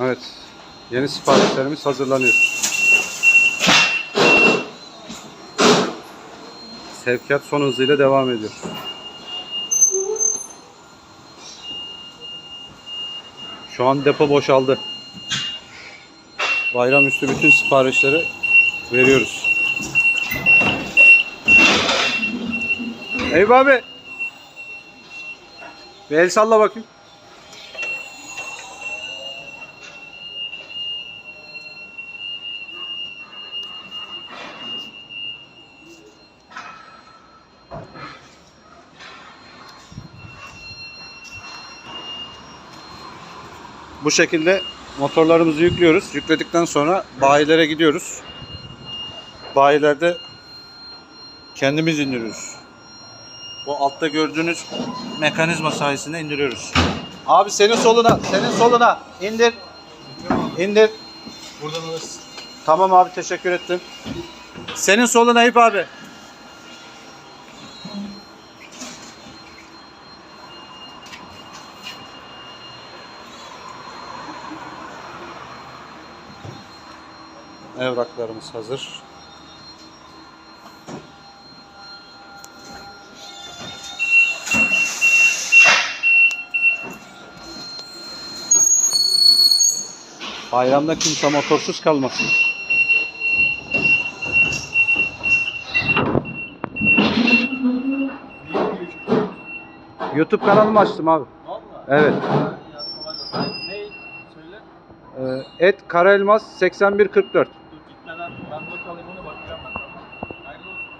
Evet. Yeni siparişlerimiz hazırlanıyor. Sevkiyat son hızıyla devam ediyor. Şu an depo boşaldı. Bayramüstü bütün siparişleri veriyoruz. Eyüp abi. Bir el salla bakayım. Bu şekilde motorlarımızı yüklüyoruz. Yükledikten sonra bayilere gidiyoruz. Bayilerde kendimiz indiriyoruz. Bu altta gördüğünüz mekanizma sayesinde indiriyoruz. Abi senin soluna, senin soluna indir. İndir. Buradan alırsın. Tamam abi teşekkür ettim. Senin soluna Eyüp abi. Evraklarımız hazır. Bayramda kimse motorsuz kalmasın. YouTube kanalımı açtım abi. Valla. Evet. Ee, Et Karaelmaz 8144. Ben not alayım ona bakacağım ben. Hayırlı olsun.